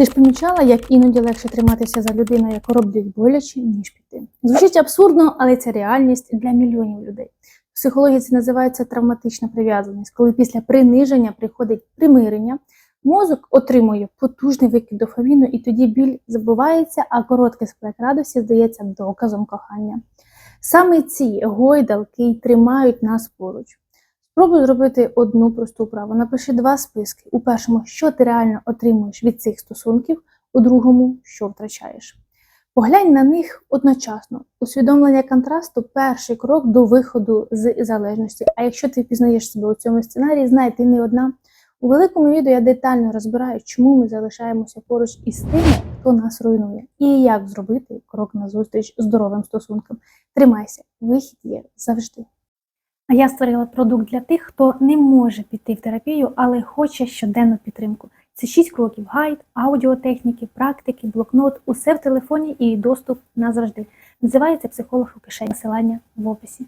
Ти ж помічала, як іноді легше триматися за людину, яку роблять боляче, ніж піти. Звучить абсурдно, але це реальність для мільйонів людей. В психології це називається травматична прив'язаність, коли після приниження приходить примирення, мозок отримує потужний викид дофаміну, і тоді біль забувається, а короткий сплек радості здається доказом кохання. Саме ці гойдалки й тримають нас поруч. Спробуй зробити одну просту вправу. Напиши два списки. У першому, що ти реально отримуєш від цих стосунків, у другому, що втрачаєш. Поглянь на них одночасно. Усвідомлення контрасту перший крок до виходу з залежності. А якщо ти впізнаєш себе у цьому сценарії, знай, ти не одна. У великому відео я детально розбираю, чому ми залишаємося поруч із тими, хто нас руйнує, і як зробити крок назустріч здоровим стосункам. Тримайся, вихід є завжди. А я створила продукт для тих, хто не може піти в терапію, але хоче щоденну підтримку. Це 6 кроків: гайд, аудіотехніки, практики, блокнот, усе в телефоні і доступ назавжди. Називається психолог у кишені. Посилання в описі.